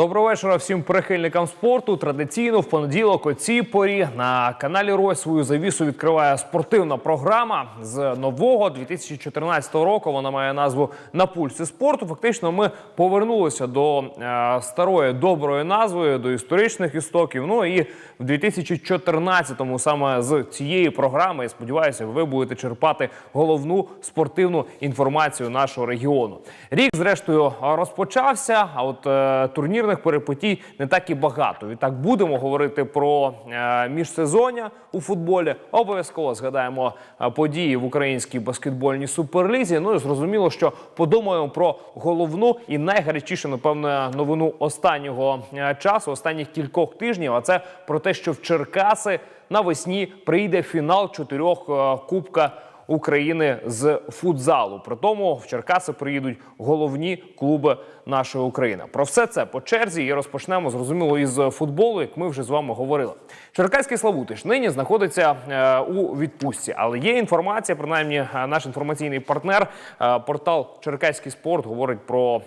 Доброго вечора всім прихильникам спорту. Традиційно в понеділок о цій порі на каналі Рой свою завісу відкриває спортивна програма з нового 2014 року. Вона має назву На пульсі спорту. Фактично, ми повернулися до е, старої доброї назви, до історичних істоків. Ну і в 2014-му саме з цієї програми, я сподіваюся, ви будете черпати головну спортивну інформацію нашого регіону. Рік, зрештою, розпочався. А от е, турнірних перипетій не так і багато. Відтак будемо говорити про е, міжсезоння у футболі. Обов'язково згадаємо е, події в українській баскетбольній суперлізі. Ну і зрозуміло, що подумаємо про головну і найгарячішу, напевно, новину останнього е, часу, останніх кількох тижнів. А це про те, що в Черкаси навесні прийде фінал чотирьох кубка. України з футзалу. При тому в Черкаси приїдуть головні клуби нашої України. Про все це по черзі і розпочнемо зрозуміло із футболу, як ми вже з вами говорили. Черкаський Славутич нині знаходиться е, у відпустці, але є інформація, принаймні е, наш інформаційний партнер, е, портал Черкаський спорт говорить про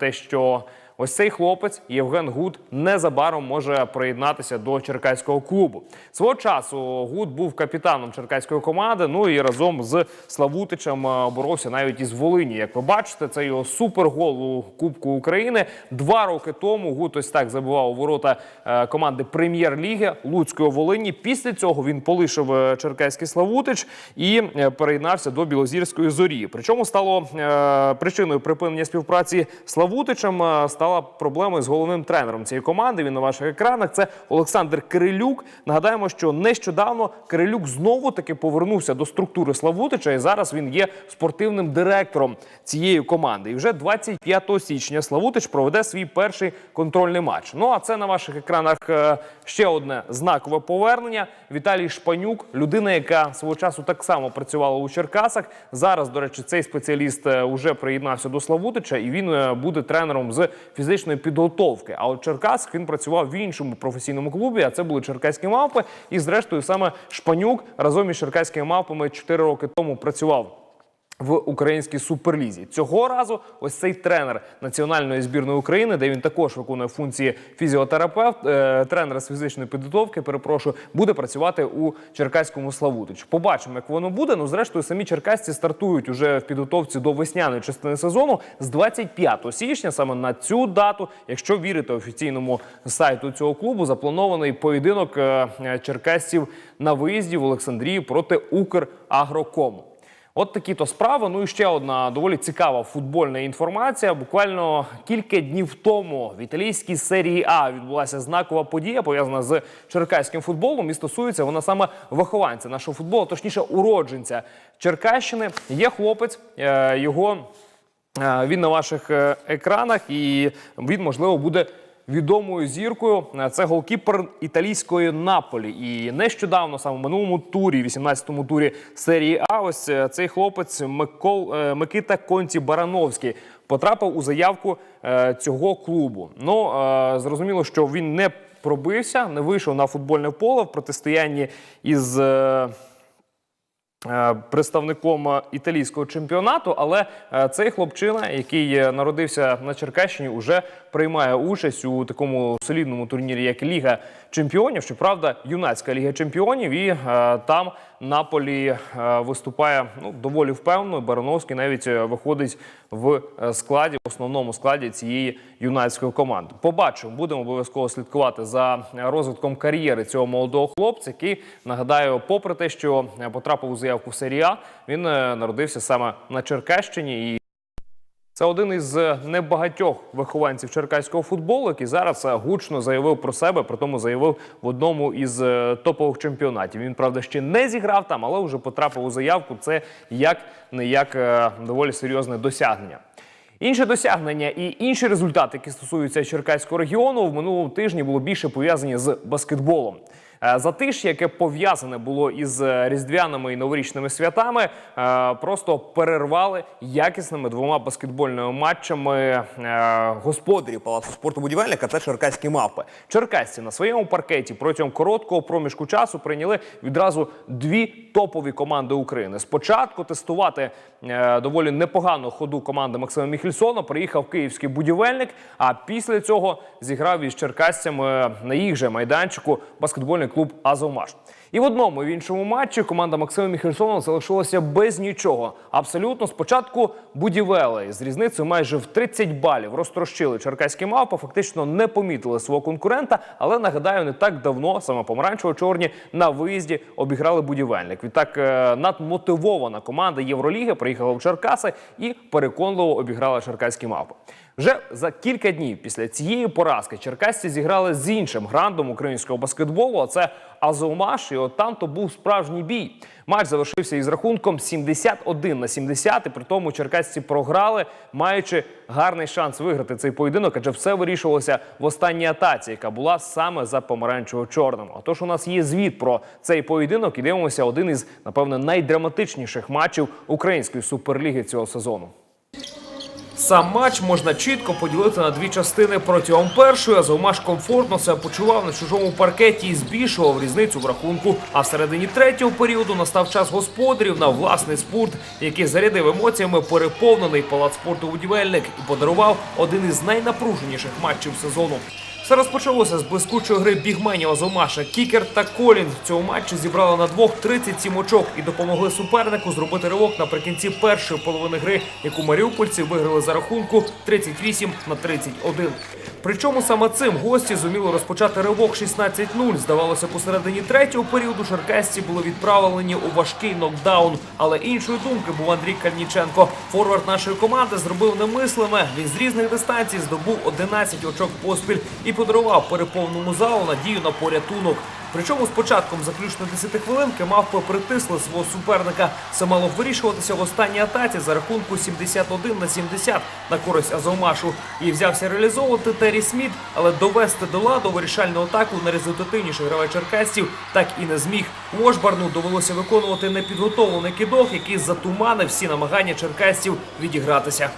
те, що. Ось цей хлопець Євген Гуд незабаром може приєднатися до черкаського клубу. Свого часу Гуд був капітаном черкаської команди. Ну і разом з Славутичем е, боровся навіть із Волині. Як ви бачите, це його супергол у Кубку України. Два роки тому Гуд ось так забивав у ворота е, команди прем'єр-ліги Луцької Волині. Після цього він полишив е, черкаський Славутич і переєднався до Білозірської зорі. Причому стало причиною припинення співпраці Славутичем е, стала проблемою з головним тренером цієї команди. Він на ваших екранах. Це Олександр Кирилюк. Нагадаємо, що нещодавно Кирилюк знову таки повернувся до структури Славутича, і зараз він є спортивним директором цієї команди. І вже 25 січня Славутич проведе свій перший контрольний матч. Ну а це на ваших екранах е, ще одне знакове повернення. Віталій Шпанюк, людина, яка свого часу так само працювала у Черкасах. Зараз, до речі, цей спеціаліст вже приєднався до Славутича, і він е, буде тренером з фізичної підготовки. А от Черкас він працював в іншому професійному клубі. А це були черкаські мавпи. І зрештою саме Шпанюк разом із черкаськими мавпами 4 роки тому працював. В українській суперлізі цього разу ось цей тренер національної збірної України, де він також виконує функції фізіотерапевт, е, тренера з фізичної підготовки. Перепрошую, буде працювати у Черкаському Славутичу. Побачимо, як воно буде. Ну, зрештою, самі черкасці стартують уже в підготовці до весняної частини сезону з 25 січня. Саме на цю дату, якщо вірити офіційному сайту цього клубу, запланований поєдинок е, е, черкасців на виїзді в Олександрії проти Украгрокому. От такі то справи. Ну і ще одна доволі цікава футбольна інформація. Буквально кілька днів тому в італійській серії А відбулася знакова подія, пов'язана з черкаським футболом. І стосується вона саме вихованця нашого футболу, точніше, уродженця Черкащини. Є хлопець, е, його е, він на ваших е, екранах, і він можливо буде. Відомою зіркою Е, це голкіпер італійської Наполі. І нещодавно, саме в минулому турі, 18-му турі серії А, ось е, цей хлопець Микол, е, Микита Конті Барановський потрапив у заявку цього клубу. Ну зрозуміло, що він не пробився, не вийшов на футбольне поле в протистоянні із. Представником е, італійського чемпіонату, але е, цей хлопчина, який е, народився на Черкащині, уже приймає участь у такому солідному турнірі, як Ліга Чемпіонів. Щоправда, юнацька ліга чемпіонів, і е, там Наполі е, виступає ну доволі впевнено. Барановський навіть е, виходить в е, складі, в основному складі цієї юнацької команди. Побачимо, будемо обов'язково слідкувати за розвитком кар'єри цього молодого хлопця, який нагадаю, попри те, що потрапив у заявку в серія, він народився саме на Черкащині і. Це один із е, небагатьох вихованців черкаського футболу, який зараз е, гучно заявив про себе, при тому заявив в одному із е, топових чемпіонатів. Він правда ще не зіграв там, але вже потрапив у заявку. Це як не як доволі серйозне досягнення. Інше досягнення і інші результати, які стосуються Черкаського регіону, в минулому тижні було більше пов'язані з баскетболом. Е, Затиш'я, яке пов'язане було із е, різдвяними і новорічними святами, е, просто перервали якісними двома баскетбольними матчами господарів палацу спорту будівельника та черкаські мавпи. Черкасці на своєму паркеті протягом короткого проміжку часу прийняли відразу дві топові команди України. Спочатку тестувати доволі непогану ходу команди Максима Міхельсона приїхав київський будівельник. А після цього зіграв із черкасцями на їх же майданчику баскетбольний клуб Азовмаш. І в одному і в іншому матчі команда Максима Міхельсона залишилася без нічого. Абсолютно спочатку будівели з різницею майже в 30 балів розтрощили черкаські мавпи, фактично не помітили свого конкурента. Але нагадаю, не так давно саме помаранчево-чорні на виїзді обіграли будівельник. Відтак е, надмотивована команда Євроліги приїхала в Черкаси і переконливо обіграла черкаські мавпи. Вже за кілька днів після цієї поразки черкасці зіграли з іншим грандом українського баскетболу. А це Азовмаш. І от там то був справжній бій. Матч завершився із рахунком 71 на 70. І при тому черкасці програли, маючи гарний шанс виграти цей поєдинок, адже все вирішувалося в останній атаці, яка була саме за помаранчево-чорним. Отож, у нас є звіт про цей поєдинок і дивимося один із, напевне, найдраматичніших матчів української суперліги цього сезону. Сам матч можна чітко поділити на дві частини. Протягом першої Азовмаш комфортно себе почував на чужому паркеті і збільшував різницю в рахунку. А всередині третього періоду настав час господарів на власний спорт, який зарядив емоціями переповнений палац спорту будівельник і подарував один із найнапруженіших матчів сезону. Все розпочалося з блискучої гри бігменів Озомаша. Кікер та Колін в цьому матчі зібрали на двох 37 очок і допомогли супернику зробити ривок наприкінці першої половини гри, яку маріупольці виграли за рахунку 38 на 31. Причому саме цим гості зуміли розпочати ривок 16-0. Здавалося, посередині третього періоду черкасці були відправлені у важкий нокдаун. Але іншої думки був Андрій Кальніченко. Форвард нашої команди зробив немислиме. Він з різних дистанцій здобув 11 очок поспіль і подарував переповному залу надію на порятунок. Причому з початком заключної 10 хвилинки мавпи притисли свого суперника. Все мало вирішуватися в останній атаці за рахунку 71 на 70 на користь Азовмашу. І взявся реалізовувати Террі Сміт, але довести до ладу вирішальну атаку найрезультативніший гравець черкасців так і не зміг. Вошбарну довелося виконувати непідготовлений кидок, який затуманив всі намагання черкасців відігратися.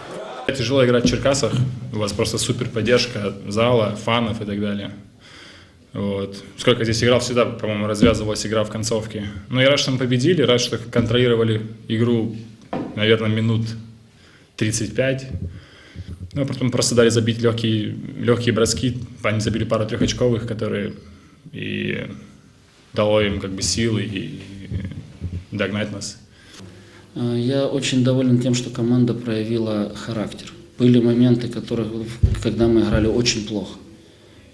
Тяжело играть в Черкасах, у вас просто супер поддержка зала, фанов и так далее. Вот. Сколько здесь играл, всегда, по-моему, развязывалась игра в концовке. Но я рад, что мы победили, рад, что контролировали игру, наверное, минут 35. Ну, а потом просто дали забить легкие, легкие броски, они забили пару трехочковых, которые и дало им как бы силы и догнать нас. Э, Я очень доволен тем, что команда проявила характер. Были моменты, которых, когда мы играли очень плохо.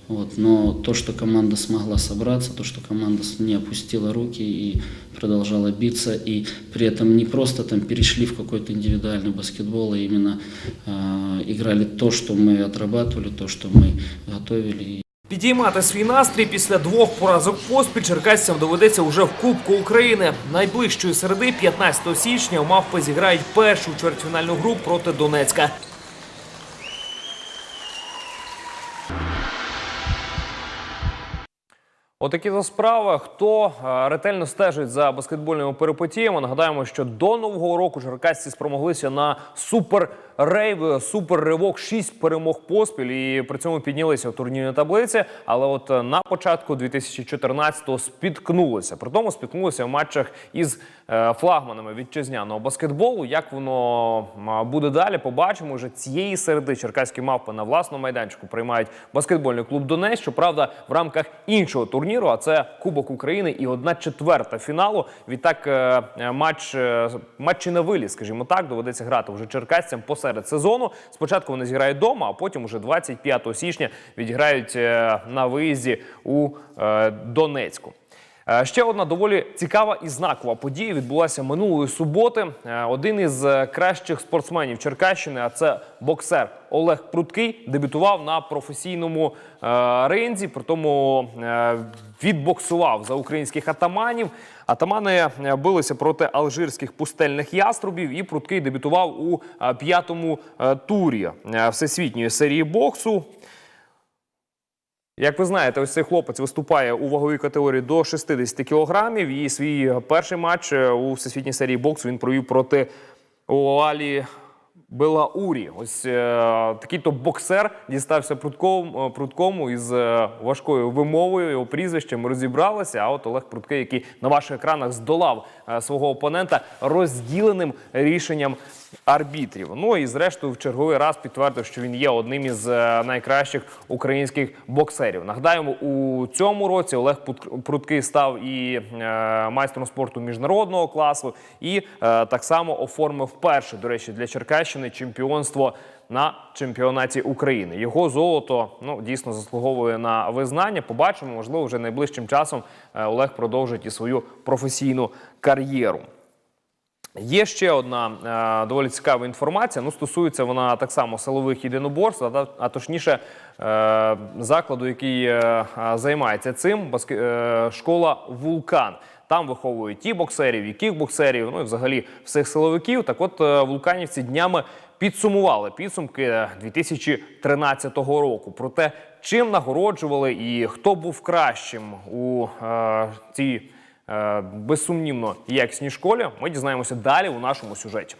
Вот, но то, что команда смогла собраться, то, что команда с- не опустила руки и продолжала биться, и при этом не просто там перешли в какой-то индивидуальный баскетбол, а именно э, играли то, что мы отрабатывали, то, что мы готовили. Підіймати свій настрій після двох поразок поспіль черкасцям доведеться уже в Кубку України. Найближчої середи, 15 січня, мавпи зіграють першу чвертьфінальну гру проти Донецька. Отакі за справи. Хто е, ретельно стежить за баскетбольними перипетіями, нагадаємо, що до нового року черкасці спромоглися на супер рейв, супер ривок, шість перемог поспіль і при цьому піднялися в турнірній таблиці. Але от е, на початку 2014-го спіткнулися. При тому спіткнулися в матчах із е, флагманами вітчизняного баскетболу. Як воно буде далі, побачимо. Вже цієї середи черкаські мавпи на власному майданчику приймають баскетбольний клуб Донець. Щоправда, в рамках іншого турніру, а це Кубок України і одна четверта фіналу. Відтак е, е, матч е, матчі на вилі, скажімо так, доведеться грати вже черкасцям посеред сезону. Спочатку вони зіграють вдома, а потім уже 25 січня відіграють на виїзді у Донецьку. Е, Ще одна доволі цікава і знакова подія відбулася минулої суботи. Е, Один із е, кращих спортсменів Черкащини, а це боксер Олег Пруткий, дебютував на професійному ринзі. При тому відбоксував за українських атаманів. Атамани билися проти алжирських пустельних яструбів, і Пруткий дебютував у п'ятому турі всесвітньої серії боксу. Як ви знаєте, ось цей хлопець виступає у ваговій категорії до 60 кілограмів. І свій перший матч е, у всесвітній серії боксу він провів проти Оалі Белаурі. Ось е, такий то боксер дістався прудком, е, прудкому із е, важкою вимовою. Його прізвище ми розібралися. А от Олег Прудкий, який на ваших екранах здолав е, свого опонента розділеним рішенням арбітрів. Ну і зрештою в черговий раз підтвердив, що він є одним із е, найкращих українських боксерів. Нагадаємо, у цьому році Олег Прудкий став і е, майстром спорту міжнародного класу, і е, так само оформив перше, до речі, для Черкащини чемпіонство на чемпіонаті України. Його золото ну дійсно заслуговує на визнання. Побачимо, можливо, вже найближчим часом е, Олег продовжить і свою професійну кар'єру. Є ще одна е, доволі цікава інформація. Ну, стосується вона так само силових єдиноборств, а, а точніше е, закладу, який е, е, займається цим, баске- е, школа Вулкан. Там виховують і боксерів, і кікбоксерів, ну і взагалі всіх силовиків. Так от е, вулканівці днями підсумували підсумки 2013 року про те, чим нагороджували і хто був кращим у е, цій е, безсумнівно якісній школі. Ми дізнаємося далі у нашому сюжеті.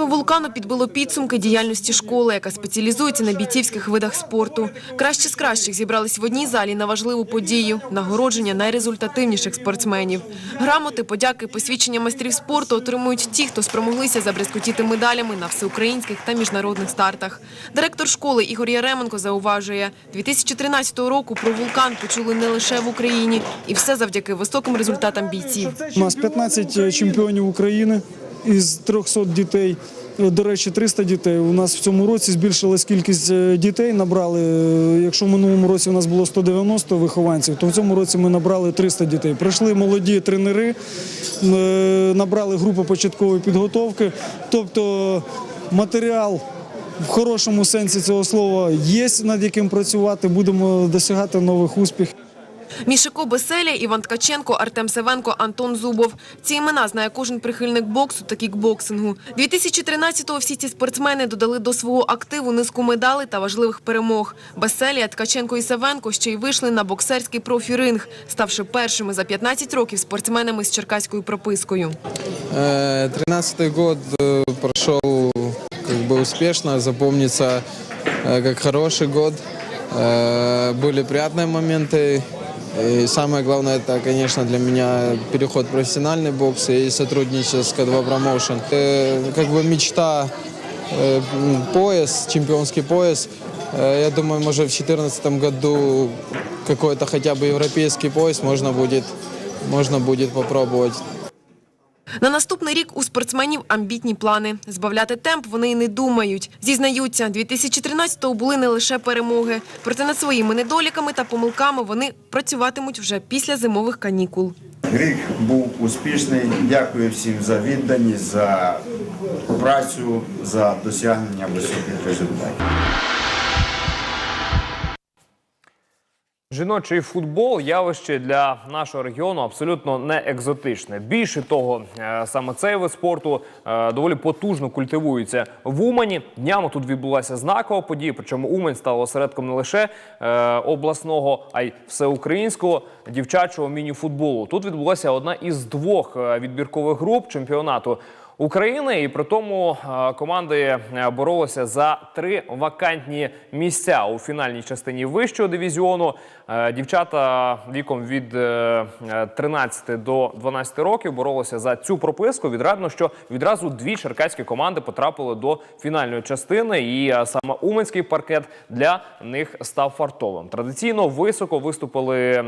Керівництво вулкану підбило підсумки діяльності школи, яка спеціалізується на бійцівських видах спорту. Кращі з кращих зібрались в одній залі на важливу подію – нагородження найрезультативніших спортсменів. Грамоти, подяки, посвідчення майстрів спорту отримують ті, хто спромоглися забризкотіти медалями на всеукраїнських та міжнародних стартах. Директор школи Ігор Яременко зауважує, 2013 року про вулкан почули не лише в Україні, і все завдяки високим результатам бійців. У нас 15 чемпіонів України із 300 дітей. До речі, 300 дітей. У нас в цьому році збільшилась кількість е, дітей. Набрали, е, якщо в минулому році у нас було 190 вихованців, то в цьому році ми набрали 300 дітей. Прийшли молоді тренери, е, набрали групу початкової підготовки. Тобто матеріал в хорошому сенсі цього слова є над яким працювати. Будемо досягати нових успіхів. Мішико Беселя, Іван Ткаченко, Артем Севенко, Антон Зубов. Ці імена знає кожен прихильник боксу та кікбоксингу. 2013-го всі ці спортсмени додали до свого активу низку медалей та важливих перемог. Беселя, Ткаченко і Севенко ще й вийшли на боксерський профі-ринг, ставши першими за 15 років спортсменами з черкаською пропискою. Тринадцатый год э, прошел как бы успешно, запомнится э, как хороший год. Э, Были приятные моменты. И самое главное, это, конечно, для меня переход в профессиональный бокс и сотрудничество с К2 Promotion. Э, Как бы мечта э, м, пояс, чемпионский пояс. Э, Я думаю, может, в 2014 году какой-то хотя бы европейский пояс можно будет, можно будет попробовать. На наступний рік у спортсменів амбітні плани. Збавляти темп вони й не думають. Зізнаються, 2013-го були не лише перемоги. Проте над своїми недоліками та помилками вони працюватимуть вже після зимових канікул. Рік був успішний. Дякую всім за відданість, за працю, за досягнення високих результатів. Жіночий футбол явище для нашого регіону абсолютно не екзотичне. Більше того, е, саме цей вид спорту е, доволі потужно культивується в Умані. Днями тут відбулася знакова подія. Причому Умань стала осередком не лише е, обласного, а й всеукраїнського дівчачого міні-футболу. Тут відбулася одна із двох відбіркових груп чемпіонату. України, і при тому е, команди е, боролися за три вакантні місця у фінальній частині вищого дивізіону. Е, Дівчата віком від е, е, 13 до 12 років боролися за цю прописку. Відрадно, що відразу дві черкаські команди потрапили до фінальної частини, і саме уманський паркет для них став фартовим. Традиційно високо виступили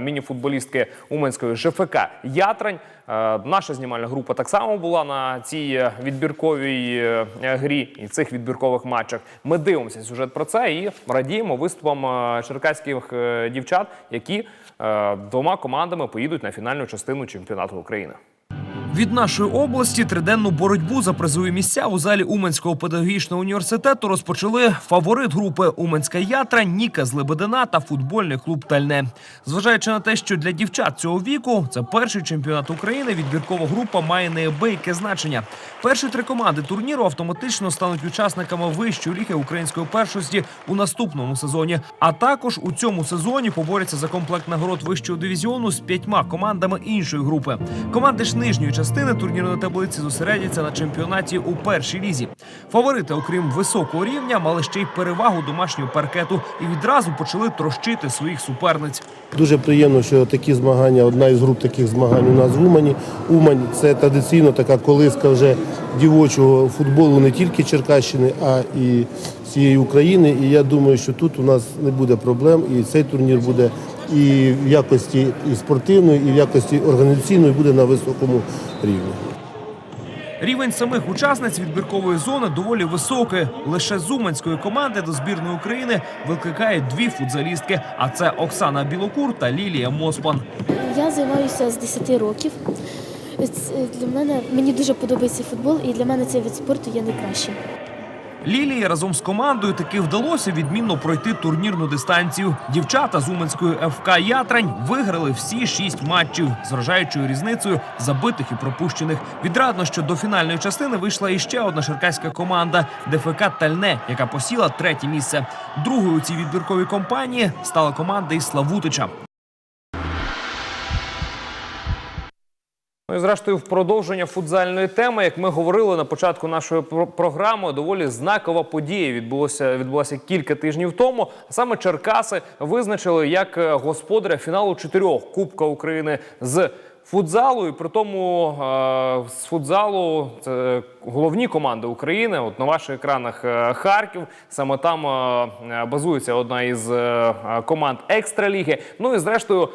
міні-футболістки уманської ЖФК Ятрань. Е, Наша знімальна група так само була на цій е, відбірковій е, грі і цих відбіркових матчах. Ми дивимося сюжет про це і радіємо виступам черкаських дівчат, які двома командами поїдуть на фінальну частину чемпіонату України. Від нашої області триденну боротьбу за призові місця у залі Уманського педагогічного університету розпочали фаворит групи Уманська ятра, Ніка з Лебедина та футбольний клуб Тальне. Зважаючи на те, що для дівчат цього віку це перший чемпіонат України, відбіркова група має неабияке значення. Перші три команди турніру автоматично стануть учасниками вищої ліги української першості у наступному сезоні. А також у цьому сезоні поборються за комплект нагород вищого дивізіону з п'ятьма командами іншої групи. Команди ж нижньої частини турнірної таблиці зосередяться на чемпіонаті у першій лізі. Фаворити, окрім високого рівня, мали ще й перевагу домашнього паркету і відразу почали трощити своїх суперниць. Дуже приємно, що такі змагання, одна із груп таких змагань у нас в Умані. Умань це традиційно така колиска вже дівочого футболу не тільки Черкащини, а і всієї України. І я думаю, що тут у нас не буде проблем, і цей турнір буде і в якості і спортивної, і в якості організаційної буде на високому рівні. Рівень самих учасниць відбіркової зони доволі високий. Лише з уманської команди до збірної України викликають дві футзалістки. А це Оксана Білокур та Лілія Моспан. Я займаюся з 10 років. Для мене мені дуже подобається футбол, і для мене цей вид спорту є найкращим. Лілії разом з командою таки вдалося відмінно пройти турнірну дистанцію. Дівчата з Уманської ФК Ятрань виграли всі шість матчів з вражаючою різницею забитих і пропущених. Відрадно, що до фінальної частини вийшла іще одна шеркаська команда ДФК Тальне, яка посіла третє місце. Другою у цій відбірковій компанії стала команда із Славутича. Ну і зрештою, в продовження футзальної теми, як ми говорили на початку нашої про- програми, доволі знакова подія відбулося відбулася кілька тижнів тому. Саме Черкаси визначили як е, господаря фіналу чотирьох Кубка України з. Футзалу і при тому е, з футзалу це головні команди України. От на ваших екранах е, Харків. Саме там е, базується одна із команд екстраліги. Ну і зрештою,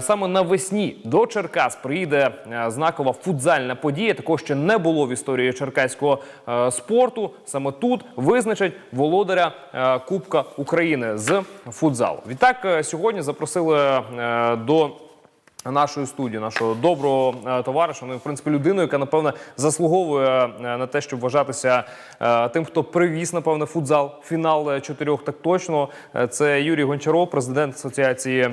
саме навесні до Черкас приїде знакова футзальна подія. Такого ще не було в історії черкаського спорту. Саме тут визначать володаря Кубка України з футзалу. Відтак сьогодні запросили до нашої студії, нашого доброго е, товариша. Ну, в принципі, людину, яка напевно заслуговує е, на те, щоб вважатися е, тим, хто привіз, напевне, футзал фінал чотирьох. Так точно це Юрій Гончаров, президент асоціації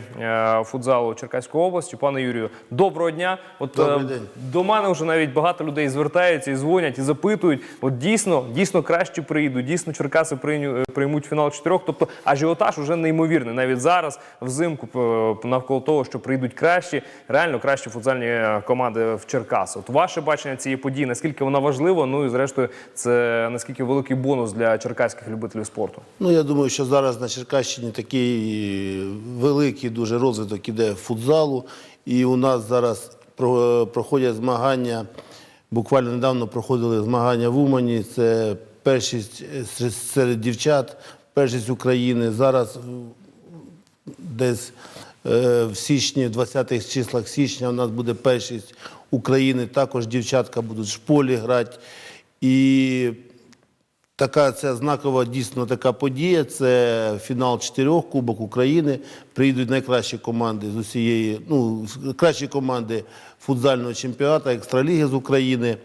футзалу Черкаської області. Пане Юрію, доброго дня. От Добрий день. до мене вже навіть багато людей звертаються і дзвонять, і запитують. От дійсно, дійсно краще приїдуть, дійсно Черкаси приймуть фінал чотирьох. Тобто ажіотаж уже неймовірний. Навіть зараз, взимку, навколо того, що прийдуть кращі, реально кращі футзальні е, команди в Черкас. От ваше бачення цієї події, наскільки вона важлива? Ну і зрештою, це наскільки великий бонус для черкаських любителів спорту. Ну, я думаю, що зараз на Черкащині такий великий дуже розвиток іде футзалу. І у нас зараз проходять змагання. Буквально недавно проходили змагання в Умані. Це першість е, серед дівчат, першість України. Зараз десь е, в січні, в 20-х числах січня у нас буде першість України. Також дівчатка будуть в шполі грати. І така це знакова дійсно така подія. Це фінал чотирьох Кубок України. Приїдуть найкращі команди з усієї, ну, кращі команди футзального чемпіонату, екстраліги з України.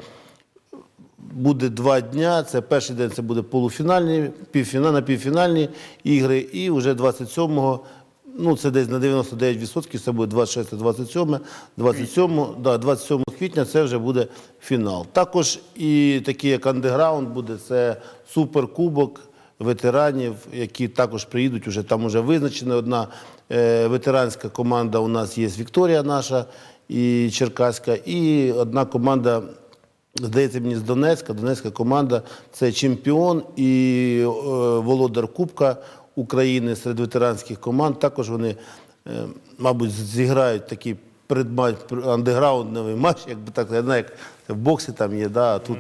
Буде два дня. Це перший день це буде полуфінальні, півфінальні, півфінальні ігри. І вже 27-го, ну це десь на 99%, це буде 26-27, 27, да, 27 квітня це вже буде фінал. Також і такий як андеграунд буде, це суперкубок ветеранів, які також приїдуть. Уже там вже визначена одна е, ветеранська команда. У нас є Вікторія наша і Черкаська, і одна команда. Здається, мені з Донецька, Донецька команда це чемпіон і е, володар Кубка України серед ветеранських команд. Також вони, е, мабуть, зіграють такий предматч, андеграундний матч, якби так, я знаю, як в боксі там є, да, а тут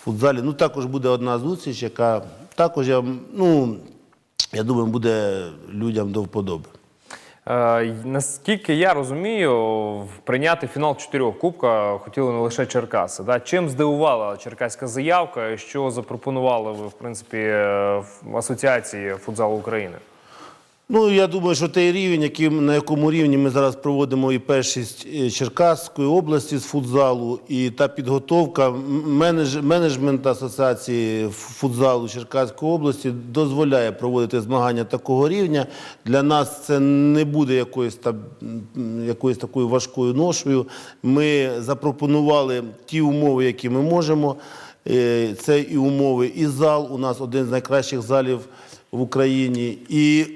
в футзалі. Ну, також буде одна зустріч, яка також, я, ну, я думаю, буде людям до вподоби. Е, наскільки я розумію, прийняти фінал чотирьох кубка хотіли не лише Черкаси. Да? Чим здивувала черкаська заявка, що запропонували ви в принципі е, в асоціації футзалу України? Ну, я думаю, що той рівень, який, на якому рівні ми зараз проводимо і першість е, Черкаської області з футзалу, і та підготовка менедж, менеджмент асоціації футзалу Черкаської області дозволяє проводити змагання такого рівня. Для нас це не буде якоюсь, там, якоюсь такою важкою ношею. Ми запропонували ті умови, які ми можемо. Е, Це і умови, і зал. У нас один з найкращих залів в Україні. І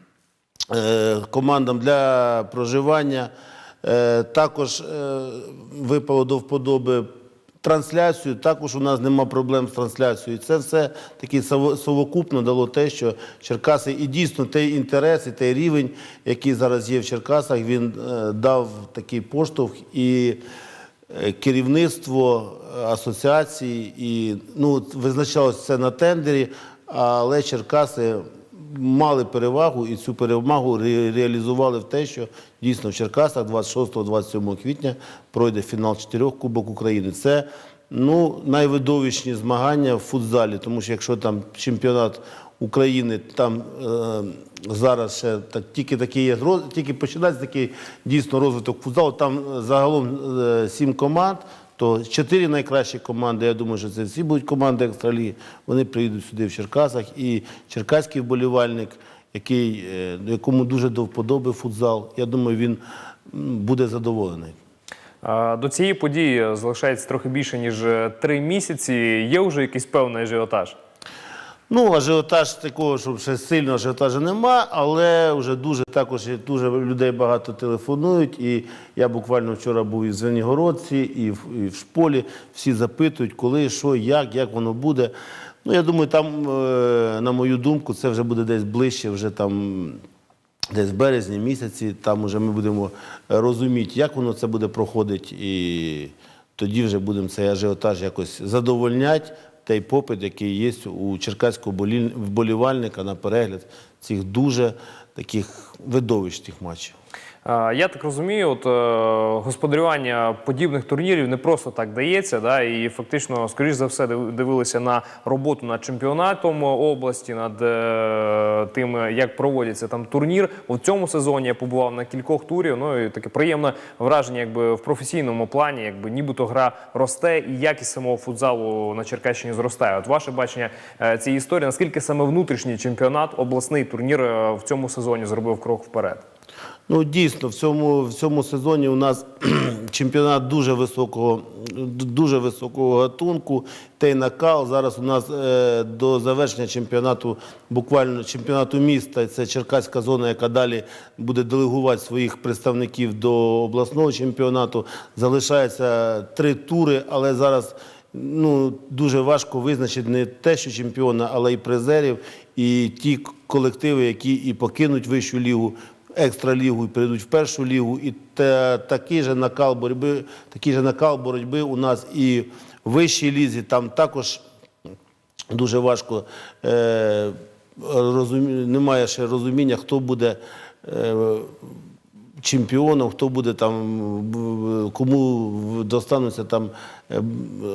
е, командам для проживання. Е, Також е, випало до вподоби трансляцію. Також у нас нема проблем з трансляцією. Це все таки совокупно дало те, що Черкаси і дійсно той інтерес, і той рівень, який зараз є в Черкасах, він дав такий поштовх і. Керівництво асоціації і ну визначалось це на тендері, але Черкаси мали перевагу і цю перевагу ре- реалізували в те, що дійсно в Черкасах 26-27 квітня пройде фінал чотирьох Кубок України. Це ну, найвидовищні змагання в футзалі, тому що якщо там чемпіонат України, там е, зараз ще так, тільки такий є тільки починається такий дійсно розвиток футзалу. Там е, загалом е, сім команд. То чотири найкращі команди, я думаю, що це всі будуть команди екстралії, Вони приїдуть сюди в Черкасах. І черкаський вболівальник, який, е, якому дуже до вподоби футзал, я думаю, він буде задоволений. До цієї події залишається трохи більше ніж е, три місяці. Є вже якийсь певний ажіотаж. Ну, ажіотаж такого, щоб ще сильного ажіотажу нема, але вже дуже також дуже людей багато телефонують. І я буквально вчора був і в Звенігородці, і в, і в шполі. Всі запитують, коли, що, як, як воно буде. Ну, я думаю, там, е, на мою думку, це вже буде десь ближче, вже там. Десь в березні місяці, там вже ми будемо розуміти, як воно це буде проходити, і тоді вже будемо цей ажіотаж якось задовольняти, той попит, який є у черкаського вболівальника на перегляд цих дуже таких видовищних матчів. Е, Я так розумію, от е, господарювання подібних турнірів не просто так дається, да, і фактично, скоріш за все, див- дивилися на роботу над чемпіонатом області, над е, тим, як проводиться там турнір. У цьому сезоні я побував на кількох турів. Ну і таке приємне враження, якби в професійному плані, якби нібито гра росте, і якість самого футзалу на Черкащині зростає. От ваше бачення цієї історії, наскільки саме внутрішній чемпіонат, обласний турнір в цьому сезоні зробив крок вперед? Ну, дійсно, в цьому, в цьому сезоні у нас чемпіонат дуже високого, дуже високого гатунку. Той накал. Зараз у нас е, до завершення чемпіонату, буквально чемпіонату міста, це Черкаська зона, яка далі буде делегувати своїх представників до обласного чемпіонату. Залишається три тури, але зараз ну, дуже важко визначити не те, що чемпіона, але і призерів, і ті колективи, які і покинуть вищу лігу, екстралігу і перейдуть в першу лігу. І та, такий же накал боротьби, такий же накал боротьби у нас і в вищій лізі. Там також дуже важко е, розумі... немає ще розуміння, хто буде. Е, чемпіоном, хто буде там, кому достануться там е,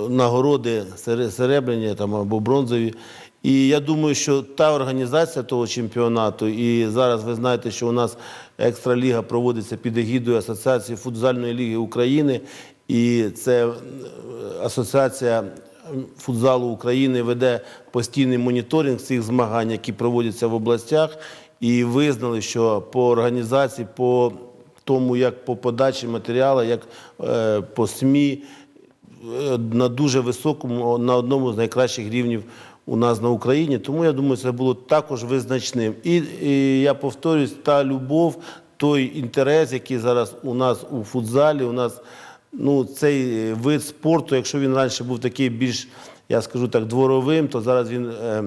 нагороди сере- серебряні там, або бронзові. І я думаю, що та організація того чемпіонату, і зараз ви знаєте, що у нас екстраліга проводиться під егідою Асоціації футзальної ліги України, і це е, асоціація футзалу України веде постійний моніторинг цих змагань, які проводяться в областях, і визнали, що по організації, по тому, як по подачі матеріалу, як е, по СМІ, е, на дуже високому, на одному з найкращих рівнів у нас на Україні. Тому я думаю, це було також визначним. І, я повторюсь, та любов, той інтерес, який зараз у нас у футзалі, у нас ну, цей вид спорту, якщо він раніше був такий більш, я скажу так, дворовим, то зараз він е,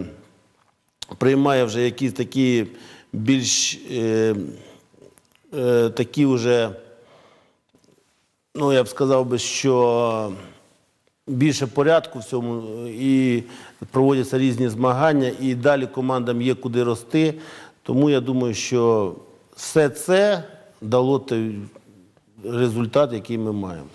приймає вже якісь такі більш е, такі вже, ну я б сказав би, що більше порядку в цьому і проводяться різні змагання, і далі командам є куди рости. Тому я думаю, що все це дало той результат, який ми маємо.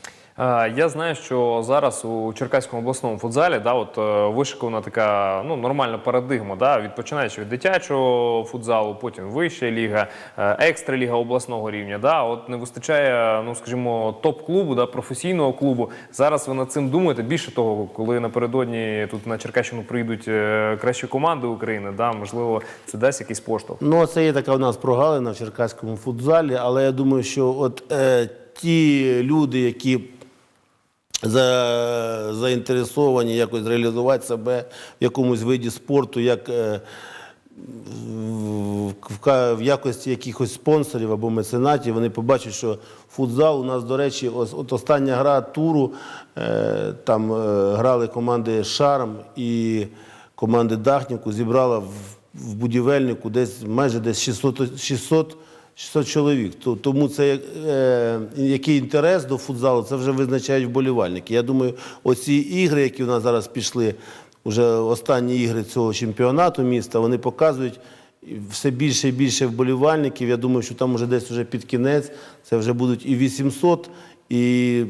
Я знаю, що зараз у Черкаському обласному футзалі да, от, е, вишикована така ну, нормальна парадигма, да, відпочинаючи від дитячого футзалу, потім вища ліга, е, екстра ліга обласного рівня. Да, от не вистачає, ну скажімо, топ-клубу, да, професійного клубу. Зараз ви над цим думаєте. Більше того, коли напередодні тут на Черкащину прийдуть е, кращі команди України, да, можливо, це дасть якийсь поштовх. Ну, це є така у нас прогалина в черкаському футзалі, але я думаю, що от е, ті люди, які за, заінтересовані якось реалізувати себе в якомусь виді спорту, як е, в, якості якихось спонсорів або меценатів, вони побачать, що футзал у нас, до речі, от остання гра туру, е, там е, грали команди Шарм і команди Дахніку, зібрала в, в будівельнику десь майже десь 600, 600 600 чоловік. Тому це е, який інтерес до футзалу, це вже визначають вболівальники. Я думаю, оці ігри, які у нас зараз пішли, вже останні ігри цього чемпіонату міста, вони показують все більше і більше вболівальників. Я думаю, що там вже десь вже під кінець це вже будуть і 800, і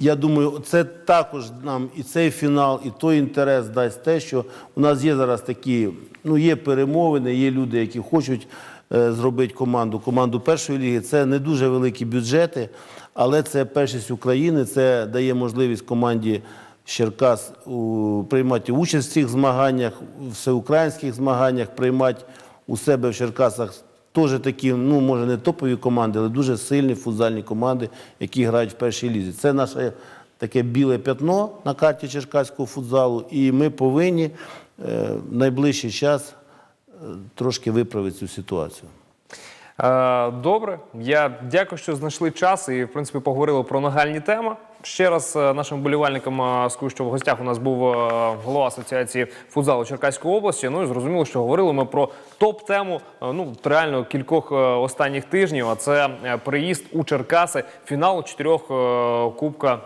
я думаю, це також нам і цей фінал, і той інтерес дасть те, що у нас є зараз такі, ну є перемовини, є люди, які хочуть зробити команду, команду першої ліги. Це не дуже великі бюджети, але це першість України. Це дає можливість команді Черкас приймати участь в цих змаганнях, у всеукраїнських змаганнях, приймати у себе в Черкасах теж такі, ну може не топові команди, але дуже сильні футзальні команди, які грають в першій лізі. Це наше таке біле п'ятно на карті черкаського футзалу, і ми повинні е, в найближчий час е, трошки виправить цю ситуацію. Е, Добре, я дякую, що знайшли час і в принципі поговорили про нагальні теми. Ще раз е, нашим болівальникам е, скажу, що в гостях у нас був е, голова асоціації футзалу Черкаської області. Ну і зрозуміло, що говорили ми про топ-тему ну реально кількох останніх тижнів. А це приїзд у Черкаси фіналу чотирьох Кубка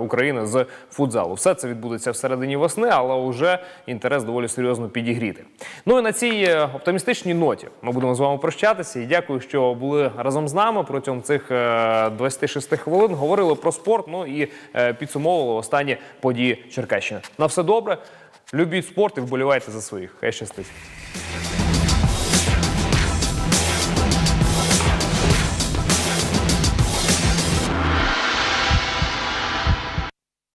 України з футзалу. Все це відбудеться всередині весни, але вже інтерес доволі серйозно підігріти. Ну і на цій оптимістичній ноті ми будемо з вами прощатися. І дякую, що були разом з нами протягом цих е, 26 хвилин. Говорили про спорт. Ну і е, підсумовували останні події Черкащини. На все добре. Любіть спорт і вболівайте за своїх. Хай щастить.